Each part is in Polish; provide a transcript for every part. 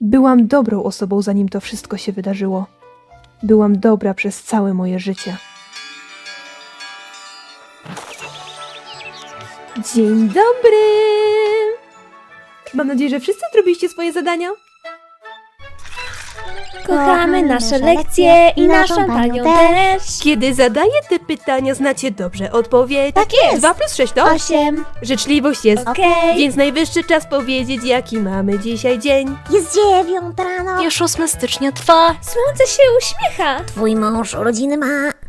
Byłam dobrą osobą, zanim to wszystko się wydarzyło. Byłam dobra przez całe moje życie. Dzień dobry! Mam nadzieję, że wszyscy zrobiliście swoje zadania. Kochamy nasze lekcje i naszą panią też. Kiedy zadaję te pytania, znacie dobrze odpowiedź. Tak jest. 2 plus 6 to? Osiem. Życzliwość jest. Okej. Więc najwyższy czas powiedzieć, jaki mamy dzisiaj dzień. Jest dziewiąta rano. Już 8 stycznia trwa. Słońce się uśmiecha. Twój mąż urodziny ma.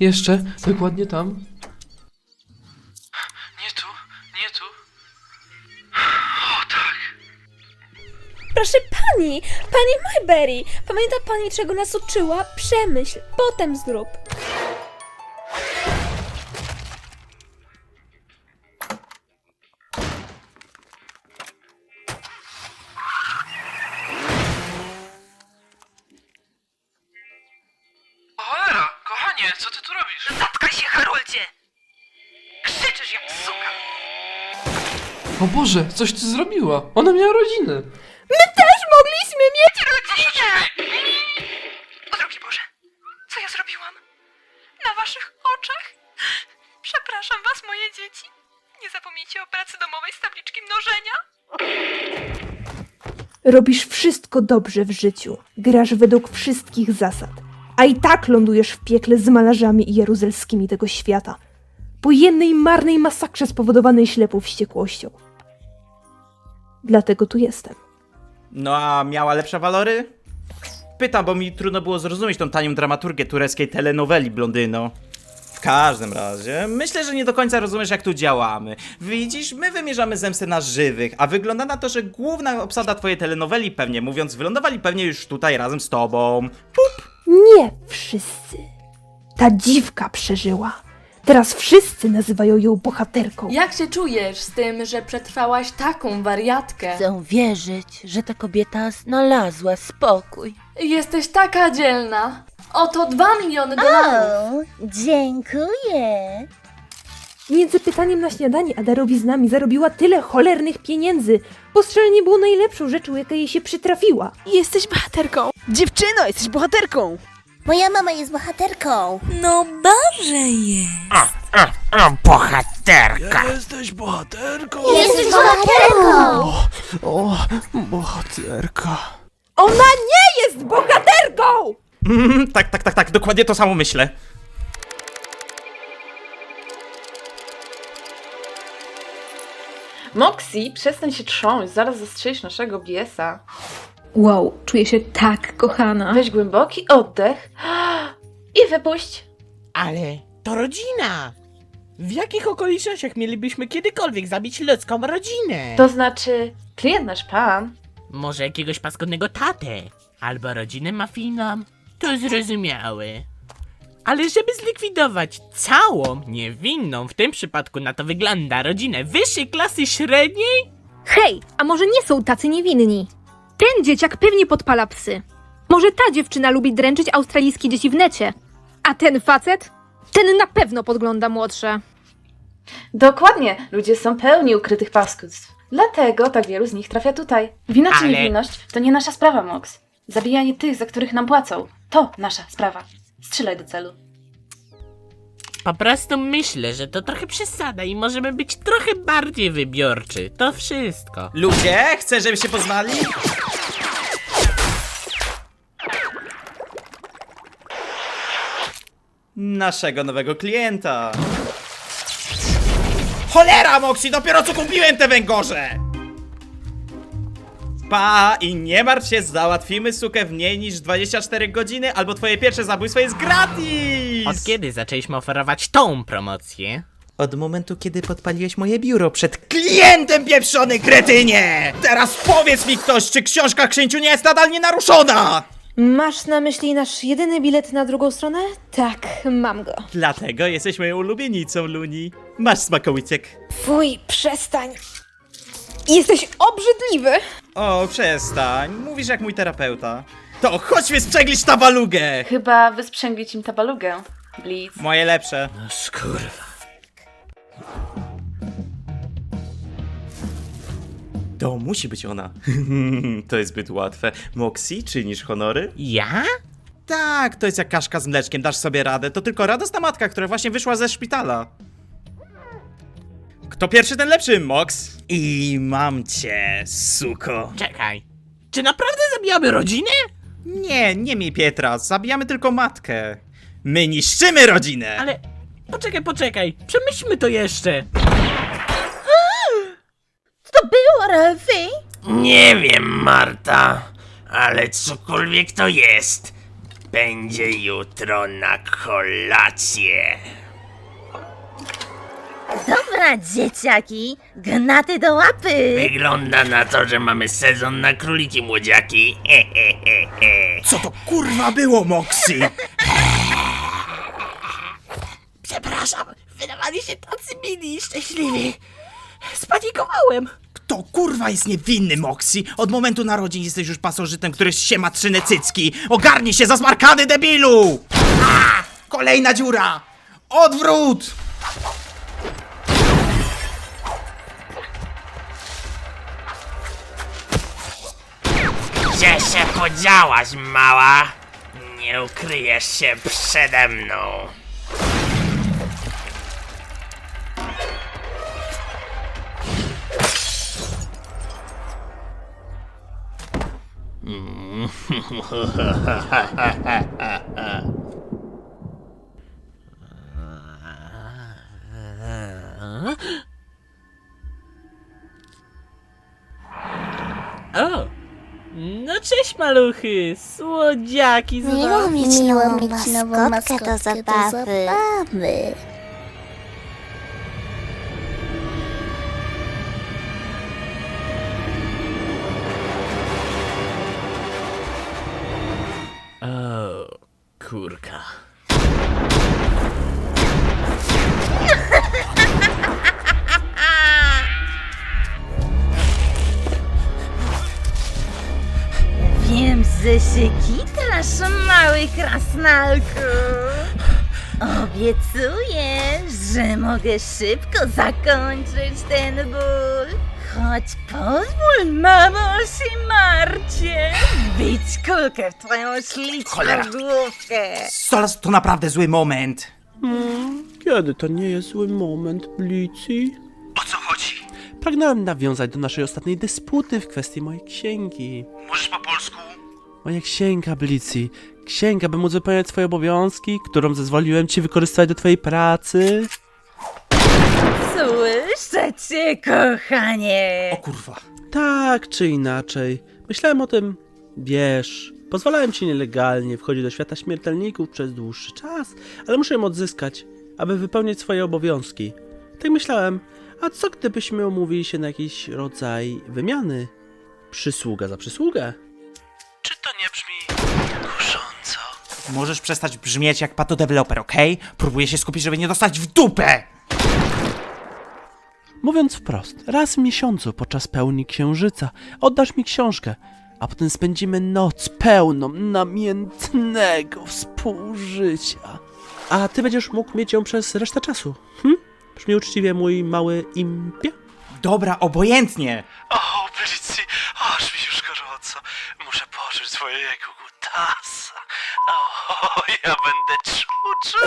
jeszcze, dokładnie tam. Nie tu, nie tu. O tak. Proszę pani, pani Mayberry, pamięta pani, czego nas uczyła? Przemyśl, potem zrób. O Boże, coś ty zrobiła. Ona miała rodzinę. Też mogliśmy mieć Rodzinę! O drogi Boże, co ja zrobiłam? Na waszych oczach? Przepraszam was, moje dzieci. Nie zapomnijcie o pracy domowej z tabliczki mnożenia. Robisz wszystko dobrze w życiu. Grasz według wszystkich zasad. A i tak lądujesz w piekle z malarzami i jaruzelskimi tego świata. Po jednej marnej masakrze spowodowanej ślepą wściekłością. Dlatego tu jestem. No a miała lepsze walory? Pytam, bo mi trudno było zrozumieć tą tanią dramaturgię tureckiej telenoweli, blondyno. W każdym razie, myślę, że nie do końca rozumiesz, jak tu działamy. Widzisz, my wymierzamy zemstę na żywych, a wygląda na to, że główna obsada twojej telenoweli, pewnie mówiąc, wylądowali pewnie już tutaj razem z tobą. Pup! Nie wszyscy. Ta dziwka przeżyła. Teraz wszyscy nazywają ją bohaterką. Jak się czujesz z tym, że przetrwałaś taką wariatkę? Chcę wierzyć, że ta kobieta znalazła spokój. Jesteś taka dzielna. Oto dwa miliony dolarów. O, dziękuję. Między pytaniem na śniadanie a darowiznami zarobiła tyle cholernych pieniędzy. Postrzelenie było najlepszą rzeczą, jaka jej się przytrafiła. Jesteś bohaterką! Dziewczyno, jesteś bohaterką! Moja mama jest bohaterką. No Boże jest. Jesteś bohaterką. Jesteś bohaterką. O, bohaterka. Ona nie jest bohaterką! Mm, tak, tak, tak, tak, dokładnie to samo myślę. Moxie, przestań się trząść, zaraz zastrzelisz naszego biesa. Wow, czuję się tak kochana. Weź głęboki oddech i wypuść. Ale to rodzina! W jakich okolicznościach mielibyśmy kiedykolwiek zabić ludzką rodzinę? To znaczy, klient nasz pan. Może jakiegoś paskudnego tatę? Albo rodzinę mafijną? To zrozumiałe. Ale żeby zlikwidować całą, niewinną, w tym przypadku na to wygląda, rodzinę wyższej klasy średniej? Hej, a może nie są tacy niewinni? Ten dzieciak pewnie podpala psy. Może ta dziewczyna lubi dręczyć australijskie dzieci w necie. A ten facet? Ten na pewno podgląda młodsze. Dokładnie, ludzie są pełni ukrytych paskudstw. Dlatego tak wielu z nich trafia tutaj. Wina czy Ale- niewinność to nie nasza sprawa, Mox. Zabijanie tych, za których nam płacą, to nasza sprawa. Strzelaj do celu. Po prostu myślę, że to trochę przesada i możemy być trochę bardziej wybiorczy. To wszystko. Ludzie, chcę, żeby się poznali? Naszego nowego klienta. Cholera, Moxie, dopiero co kupiłem te węgorze! Pa, i nie martw się, załatwimy sukę w mniej niż 24 godziny, albo twoje pierwsze zabójstwo jest gratis! Od kiedy zaczęliśmy oferować tą promocję? Od momentu, kiedy podpaliłeś moje biuro przed klientem, pieprzony kretynie! Teraz powiedz mi ktoś, czy książka księciu nie jest nadal nienaruszona! Masz na myśli nasz jedyny bilet na drugą stronę? Tak, mam go. Dlatego jesteś moją ulubienicą, Luni. Masz smakołyciek. Fuj, przestań. Jesteś obrzydliwy. O, przestań. Mówisz jak mój terapeuta. To chodźmy sprzęglić tabalugę! Chyba wysprzęglić im tabalugę. Blitz. Moje lepsze. No skurwa. To musi być ona. to jest zbyt łatwe. Moxie, czynisz honory? Ja? Tak, to jest jak kaszka z mleczkiem, dasz sobie radę. To tylko radosna matka, która właśnie wyszła ze szpitala. Kto pierwszy, ten lepszy, Mox. I mam cię, suko. Czekaj. Czy naprawdę zabijamy rodzinę? Nie, nie miej Pietra, zabijamy tylko matkę. My niszczymy rodzinę! Ale poczekaj, poczekaj. Przemyślmy to jeszcze. To było, Ralfie? Nie wiem, Marta, ale cokolwiek to jest, będzie jutro na kolację. Dobra, dzieciaki, gnaty do łapy. Wygląda na to, że mamy sezon na króliki młodziaki. He, he, he, he. Co to kurwa było, Moxie? Przepraszam, wydawali się tacy mili i szczęśliwi. Spanikowałem. Kto kurwa jest niewinny, Moxie? Od momentu narodzin jesteś już pasożytem, który ściema trzyne cycki. Ogarnij się, zasmarkany debilu! A! Kolejna dziura! Odwrót! Gdzie się podziałaś, mała? Nie ukryjesz się przede mną. O! No cześć maluchy, słodziaki z Miło mieć nową mieć nową maskotkę do maskotkę do zabawy. Kurka. Wiem, że się kitrasz, mały krasnalku. Obiecuję, że mogę szybko zakończyć ten ból. Choć pozwól, mamo, się Marcie, wbić kulkę w twoją śliczną Cholera. główkę. Solas, to naprawdę zły moment. Kiedy to nie jest zły moment, Blici? O co chodzi? Pragnąłem nawiązać do naszej ostatniej dysputy w kwestii mojej księgi. Możesz po polsku? Moja księga, Blici. Księga, by móc wypełniać swoje obowiązki, którą zezwoliłem ci wykorzystać do twojej pracy. Słyszę cię, kochanie. O kurwa. Tak czy inaczej. Myślałem o tym, wiesz, pozwalałem ci nielegalnie wchodzić do świata śmiertelników przez dłuższy czas, ale muszę ją odzyskać, aby wypełniać swoje obowiązki. Tak myślałem, a co gdybyśmy umówili się na jakiś rodzaj wymiany? Przysługa za przysługę. Czy to nie brzmi kusząco? Możesz przestać brzmieć jak patodeveloper, okej? Próbuję się skupić, żeby nie dostać w dupę! Mówiąc wprost, raz w miesiącu podczas pełni księżyca oddasz mi książkę, a potem spędzimy noc pełną namiętnego współżycia. A ty będziesz mógł mieć ją przez resztę czasu. Hm? Brzmi uczciwie mój mały impie? Dobra, obojętnie. O, Blicy, aż mi już gorąco. Muszę poczuć swojego kutasa. O, ja będę czuczu.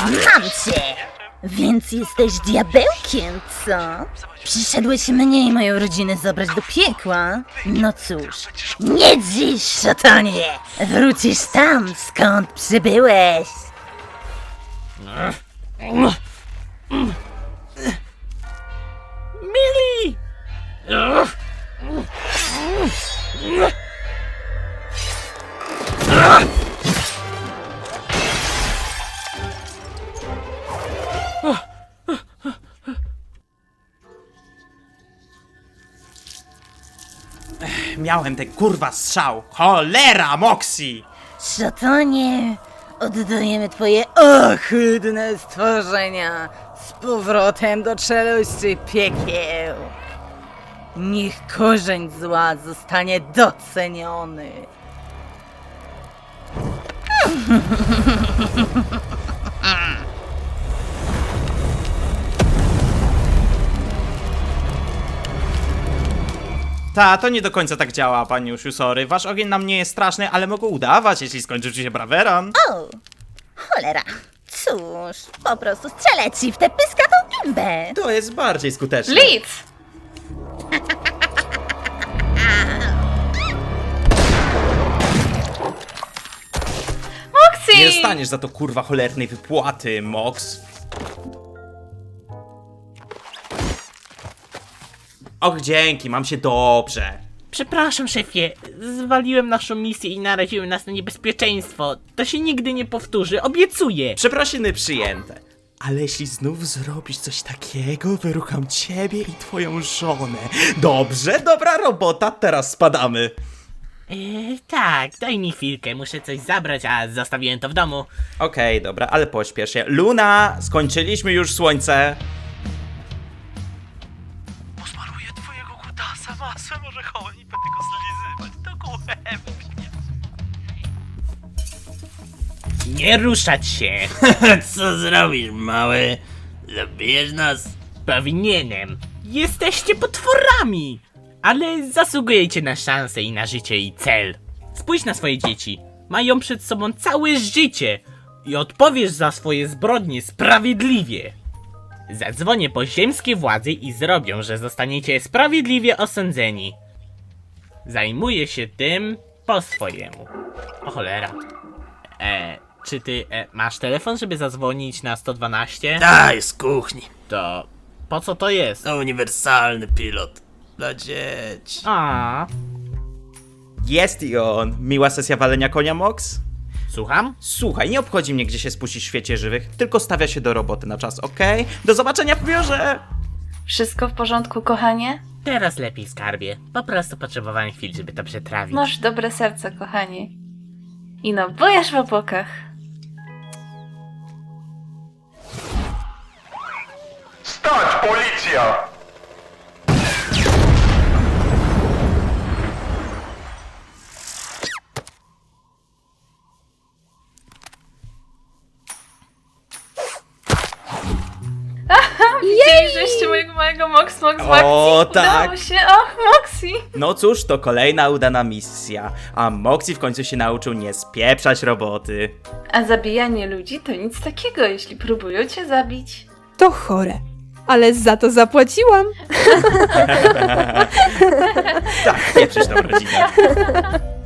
Mam cię! Więc jesteś diabełkiem, co? Przyszedłeś mnie i moją rodzinę zabrać do piekła? No cóż, nie dziś, szatanie! Wrócisz tam, skąd przybyłeś! Mili! Miałem ten kurwa strzał. Cholera, Moxie! Szatanie, oddajemy twoje ohydne stworzenia z powrotem do czeluści piekieł. Niech korzeń zła zostanie doceniony. Ta, to nie do końca tak działa, panie Ushusory. Wasz ogień nam nie jest straszny, ale mogą udawać, jeśli skończy ci się braweran. O, cholera. Cóż, po prostu strzelę ci w tę pyskatą gębę. To jest bardziej skuteczne. Blitz! Moxie! Nie dostaniesz za to kurwa cholernej wypłaty, Mox. Och, dzięki, mam się dobrze. Przepraszam, szefie, zwaliłem naszą misję i naraziłem nas na niebezpieczeństwo. To się nigdy nie powtórzy, obiecuję. Przeprosiny przyjęte. Ale jeśli znów zrobisz coś takiego, wyrucham ciebie i twoją żonę. Dobrze, dobra robota, teraz spadamy. Eee, tak, daj mi chwilkę, muszę coś zabrać, a zostawiłem to w domu. Okej, dobra, ale pośpiesz się. Luna, skończyliśmy już słońce. I będę go zlizywać do głębi. Nie ruszać się! Co zrobisz, mały? Zabijesz nas? Powinienem. Jesteście potworami! Ale zasługujecie na szansę i na życie i cel. Spójrz na swoje dzieci. Mają przed sobą całe życie i odpowiesz za swoje zbrodnie sprawiedliwie. Zadzwonię po ziemskie władze i zrobią, że zostaniecie sprawiedliwie osądzeni. Zajmuję się tym po swojemu. O cholera. E, czy ty e, masz telefon, żeby zadzwonić na 112? Daj, z kuchni. To po co to jest? To uniwersalny pilot. Dla dzieci. A, Jest i on. Miła sesja walenia konia, Mox? słucham? Słuchaj, nie obchodzi mnie, gdzie się spuścisz w świecie żywych, tylko stawia się do roboty na czas, okej? Do zobaczenia w biurze! Wszystko w porządku, kochanie? Teraz lepiej skarbie. Po prostu potrzebowałem chwili, żeby to przetrawić. Masz dobre serce, kochanie. I no, bojasz w opokach. Stać, policja! W O, akcji? tak. Udało się, och, Moxie! No cóż, to kolejna udana misja, a Moxie w końcu się nauczył nie spieprzać roboty. A zabijanie ludzi to nic takiego, jeśli próbują cię zabić. To chore. Ale za to zapłaciłam. Tak, pieprzysz tą rodzinę.